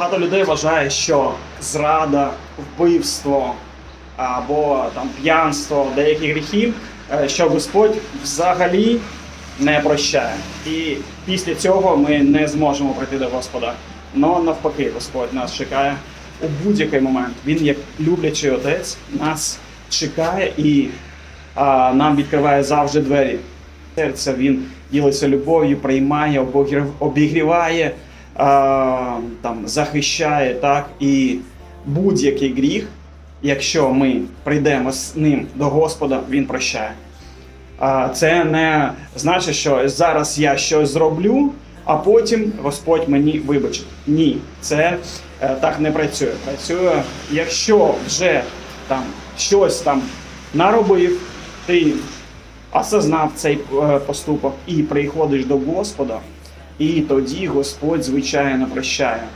Багато людей вважає, що зрада, вбивство або там п'янство, деякі гріхи, е, що Господь взагалі не прощає. І після цього ми не зможемо прийти до Господа. Но навпаки, Господь нас чекає у будь-який момент. Він, як люблячий отець, нас чекає і а, нам відкриває завжди двері. Серця він ділиться любов'ю, приймає, обігріває, там, захищає, так, і будь-який гріх, якщо ми прийдемо з ним до Господа, він прощає. Це не значить, що зараз я щось зроблю, а потім Господь мені вибачить. Ні, це е, так не працює. Працює, якщо вже там щось там наробив, ти осознав цей е, поступок і приходиш до Господа, і тоді Господь звичайно прощає.